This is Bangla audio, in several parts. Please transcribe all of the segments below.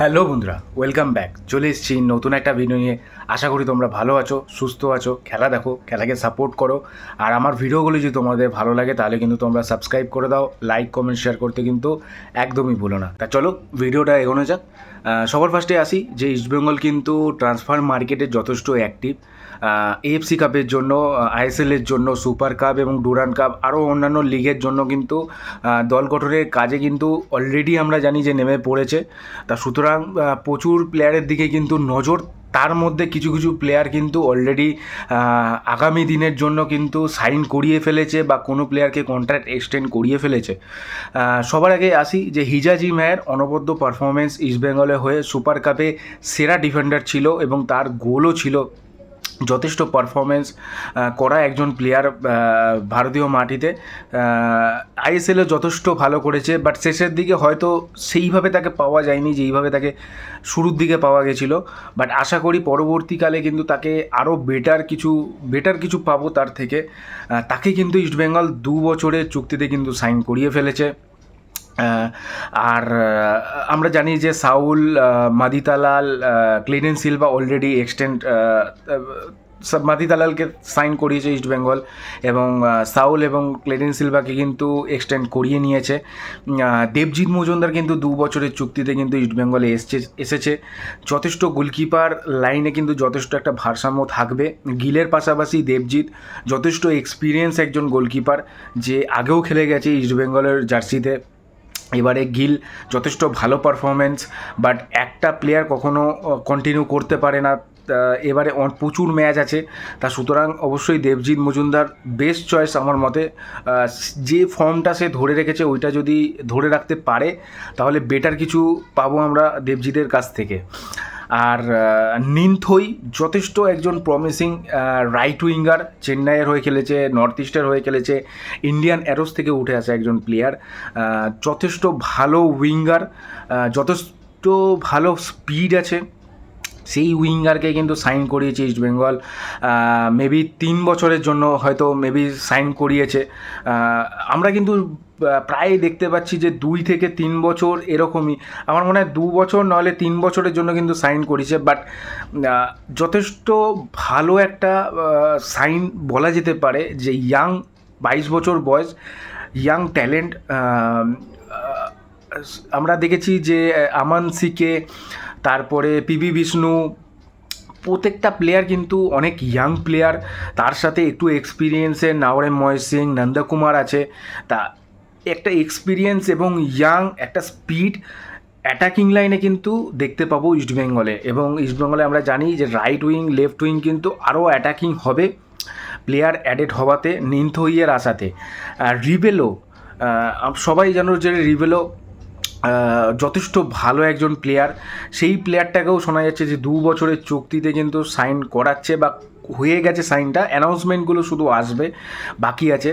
হ্যালো বন্ধুরা ওয়েলকাম ব্যাক চলে এসেছি নতুন একটা ভিডিও নিয়ে। আশা করি তোমরা ভালো আছো, সুস্থ আছো, খেলা দেখো, খেলাকে সাপোর্ট করো। আর আমার ভিডিওগুলো যদি তোমাদের ভালো লাগে, তাহলে কিন্তু তোমরা সাবস্ক্রাইব করে দাও লাইক কমেন্ট শেয়ার করতে কিন্তু একদমই ভুলো না। তা চলো ভিডিওটা এগোনো যাক। সবার ফার্স্টে আসি, যে ইস্টবেঙ্গল কিন্তু ট্রান্সফার মার্কেটে যথেষ্ট অ্যাক্টিভ এএফসি কাপের জন্য আইএসএলের জন্য সুপার কাপ এবং ডুরান কাপ আরও অন্যান্য লিগের জন্য কিন্তু দল গঠনের কাজে কিন্তু অলরেডি আমরা জানি যে নেমে পড়েছে। তা সুতরাং প্রচুর প্লেয়ারের দিকে কিন্তু নজর, তার মধ্যে কিছু কিছু প্লেয়ার কিন্তু অলরেডি আগামী দিনের জন্য কিন্তু সাইন করিয়ে ফেলেছে বা কোনো প্লেয়ারকে কন্ট্রাক্ট এক্সটেন্ড করিয়ে ফেলেছে। সবার আগে আসি যে হিজাজি ম্যায়ের অনবদ্য পারফরমেন্স ইস্টবেঙ্গলে হয়ে সুপার কাপে সেরা ডিফেন্ডার ছিল এবং তার গোলও ছিল যথেষ্ট পারফরমেন্স করা একজন প্লেয়ার ভারতীয় মাটিতে। আইএসএলে যথেষ্ট ভালো করেছে বাট শেষের দিকে হয়তো সেইভাবে তাকে পাওয়া যায়নি যেইভাবে তাকে শুরুর দিকে পাওয়া গেছিল। বাট আশা করি পরবর্তীকালে কিন্তু তাকে আরও বেটার কিছু বেটার কিছু পাবো তার থেকে। তাকে কিন্তু ইস্টবেঙ্গল দু বছরের চুক্তিতে কিন্তু সাইন করিয়ে ফেলেছে। আর আমরা জানি যে Saul Madih Talal Cleiton Silva already extend মাদিতালালকে sign করিয়েছে ইস্ট বেঙ্গল এবং সাউল এবং ক্লেডেন সিলভাকে কিন্তু এক্সটেন্ড করিয়ে নিয়েছে। দেবজিৎ মজুমদার কিন্তু দু বছরের চুক্তিতে কিন্তু ইস্ট বেঙ্গলে এসছে, এসেছে। যথেষ্ট গোলকিপার লাইনে কিন্তু যথেষ্ট একটা ভারসাম্য থাকবে। গিলের পাশাপাশি দেবজিৎ যথেষ্ট এক্সপিরিয়েন্স একজন গোলকিপার যে আগেও খেলে গেছে ইস্ট বেঙ্গলের জার্সিতে এবারে গিল যথেষ্ট ভালো পারফরমেন্স বাট একটা প্লেয়ার কখনো কন্টিনিউ করতে পারে না এবারে প্রচুর ম্যাচ আছে। তা সুতরাং অবশ্যই দেবজিৎ মজুমদার বেস্ট চয়েস আমার মতে যে ফর্মটা সে ধরে রেখেছে, ওইটা যদি ধরে রাখতে পারে, তাহলে বেটার কিছু পাবো আমরা দেবজিতের কাছ থেকে। আর নিনথই যথেষ্ট একজন প্রমিসিং রাইট উইঙ্গার চেন্নাইয়ের হয়ে খেলেছে নর্থ ইস্টের হয়ে খেলেছে ইন্ডিয়ান অ্যারোস থেকে উঠে আসা একজন প্লেয়ার যথেষ্ট ভালো উইঙ্গার যথেষ্ট ভালো স্পিড আছে। সেই উইঙ্গারকে কিন্তু সাইন করিয়েছে ইস্ট বেঙ্গল মেবি তিন বছরের জন্য হয়তো মেবি সাইন করিয়েছে। আমরা কিন্তু প্রায় দেখতে পাচ্ছি যে দুই থেকে তিন বছর এরকমই। আমার মনে হয় দু বছর নাহলে তিন বছরের জন্য কিন্তু সাইন করেছে বাট যথেষ্ট ভালো একটা সাইন বলা যেতে পারে যে ইয়াং বাইশ বছর বয়স ইয়াং ট্যালেন্ট আমরা দেখেছি যে আমান সিকে, তারপরে পিবি বিষ্ণু, প্রত্যেকটা প্লেয়ার কিন্তু অনেক ইয়াং প্লেয়ার তার সাথে একটু এক্সপিরিয়েন্সের নাওরেম ময় সিং নন্দকুমার আছে, তা একটা এক্সপিরিয়েন্স এবং ইয়াং একটা স্পিড অ্যাটাকিং লাইনে কিন্তু দেখতে পাবো ইস্টবেঙ্গলে এবং ইস্টবেঙ্গলে আমরা জানি যে রাইট উইং লেফট উইং কিন্তু আরও অ্যাটাকিং হবে প্লেয়ার অ্যাডেড হওয়াতে নিন্থইয়ের আশাতে রিবেলো সবাই জানো যে রিবেলো যথেষ্ট ভালো একজন প্লেয়ার সেই প্লেয়ারটাকেও শোনা যাচ্ছে যে দু বছরের চুক্তিতে কিন্তু সাইন করাচ্ছে বা হয়ে গেছে সাইনটা অ্যানাউন্সমেন্টগুলো শুধু আসবে, বাকি আছে।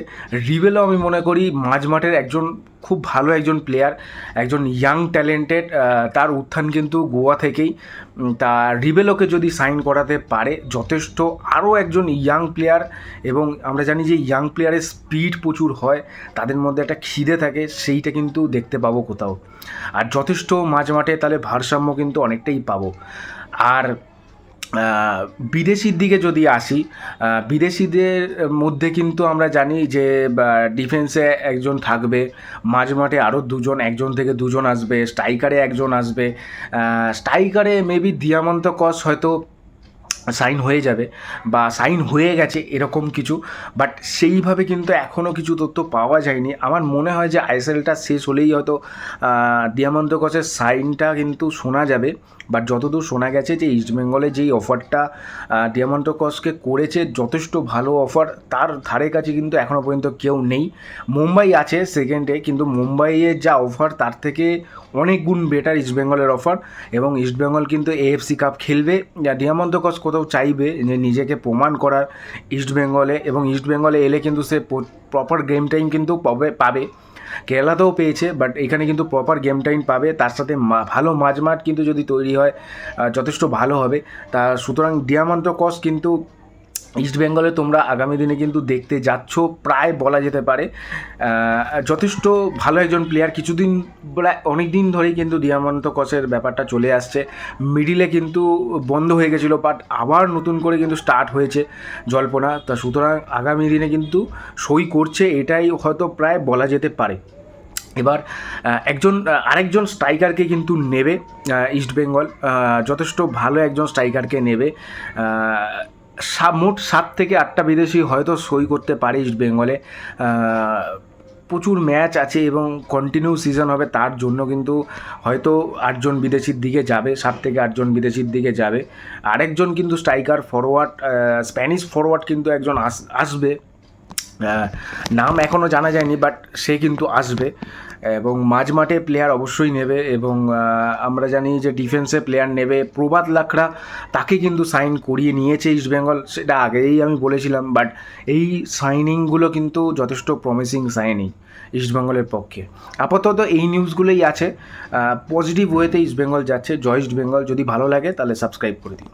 রিবেলও আমি মনে করি মাঝমাঠের একজন খুব ভালো একজন প্লেয়ার একজন ইয়াং ট্যালেন্টেড তার উত্থান কিন্তু গোয়া থেকেই। তা রিবেলোকে যদি সাইন করাতে পারে, যথেষ্ট আরও একজন ইয়াং প্লেয়ার এবং আমরা জানি যে ইয়াং প্লেয়ারের স্পিড প্রচুর হয়, তাদের মধ্যে একটা খিদে থাকে, সেইটা কিন্তু দেখতে পাবো কোথাও। আর যথেষ্ট মাঝ মাঠে তাহলে ভারসাম্য কিন্তু অনেকটাই পাবো। আর বিদেশির দিকে যদি আসি বিদেশিদের মধ্যে কিন্তু আমরা জানি যে ডিফেন্সে একজন থাকবে, মাঝ মাঠে আরও দুজন, একজন থেকে দুজন আসবে স্ট্রাইকারে একজন আসবে স্ট্রাইকারে মেবি দিয়ামন্ত কস হয়তো সাইন হয়ে যাবে বা সাইন হয়ে গেছে এরকম কিছু বাট সেইভাবে কিন্তু এখনও কিছু তথ্য পাওয়া যায়নি। আমার মনে হয় যে আইএসএলটা শেষ হলেই হয়তো দিয়ামন্ত কচের সাইনটা কিন্তু শোনা যাবে। বাট যতদূর শোনা গেছে যে ইস্টবেঙ্গলে যেই অফারটা ডিয়ামন্ত কসকে করেছে, যথেষ্ট ভালো অফার তার ধারে কাছে কিন্তু এখনও পর্যন্ত কেউ নেই। মুম্বাই আছে সেকেন্ডে কিন্তু মুম্বাইয়ের যা অফার তার থেকে অনেক গুণ বেটার ইস্টবেঙ্গলের অফার এবং ইস্টবেঙ্গল কিন্তু এএফসি কাপ খেলবে। ডিয়ামন্ত কস কোথাও চাইবে যে নিজেকে প্রমাণ করার ইস্টবেঙ্গলে এবং ইস্টবেঙ্গলে এলে কিন্তু সে প্রপার গেম টাইম কিন্তু পাবে পাবে। কেরালাতেও পেয়েছে বাট এখানে কিন্তু প্রপার গেম টাইম পাবে। তার সাথে ভালো মাঝমাঠ কিন্তু যদি তৈরি হয় যথেষ্ট ভালো হবে। তা, সুতরাং ডিয়ামন্ত কস কিন্তু ইস্ট বেঙ্গলে তোমরা আগামী দিনে কিন্তু দেখতে যাচ্ছ, প্রায় বলা যেতে পারে। যথেষ্ট ভালো একজন প্লেয়ার কিছুদিন প্রায় অনেক দিন ধরেই কিন্তু দিয়ামন্ত কসের ব্যাপারটা চলে আসছে। মিডিলে কিন্তু বন্ধ হয়ে গেছিল বাট আবার নতুন করে কিন্তু স্টার্ট হয়েছে জল্পনা। তা সুতরাং আগামী দিনে কিন্তু সই করছে, এটাই হয়তো প্রায় বলা যেতে পারে। এবার একজন আরেকজন স্ট্রাইকারকে কিন্তু নেবে ইস্ট বেঙ্গল যথেষ্ট ভালো একজন স্ট্রাইকারকে নেবে। মোট সাত থেকে আটটা বিদেশি হয়তো সই করতে পারে ইস্ট বেঙ্গলে। প্রচুর ম্যাচ আছে এবং কন্টিনিউ সিজন হবে, তার জন্য কিন্তু হয়তো আটজন বিদেশির দিকে যাবে, সাত থেকে আটজন বিদেশির দিকে যাবে। আরেকজন কিন্তু স্ট্রাইকার ফরওয়ার্ড স্প্যানিশ ফরওয়ার্ড কিন্তু একজন আস আসবে। নাম এখনও জানা যায়নি বাট সে কিন্তু আসবে। এবং মাঝমাঠে প্লেয়ার অবশ্যই নেবে এবং আমরা জানি যে ডিফেন্সে প্লেয়ার নেবে প্রবাদ লাখড়া তাকে কিন্তু সাইন করিয়ে নিয়েছে ইস্ট বেঙ্গল সেটা আগেই আমি বলেছিলাম বাট এই সাইনিংগুলো কিন্তু যথেষ্ট প্রমিসিং সাইনিং ইস্ট বেঙ্গলের পক্ষে। আপাতত এই নিউজগুলোই আছে। পজিটিভ ওয়েতে ইস্ট বেঙ্গল যাচ্ছে। জয় ইস্ট বেঙ্গল যদি ভালো লাগে, তাহলে সাবস্ক্রাইব করে দিন।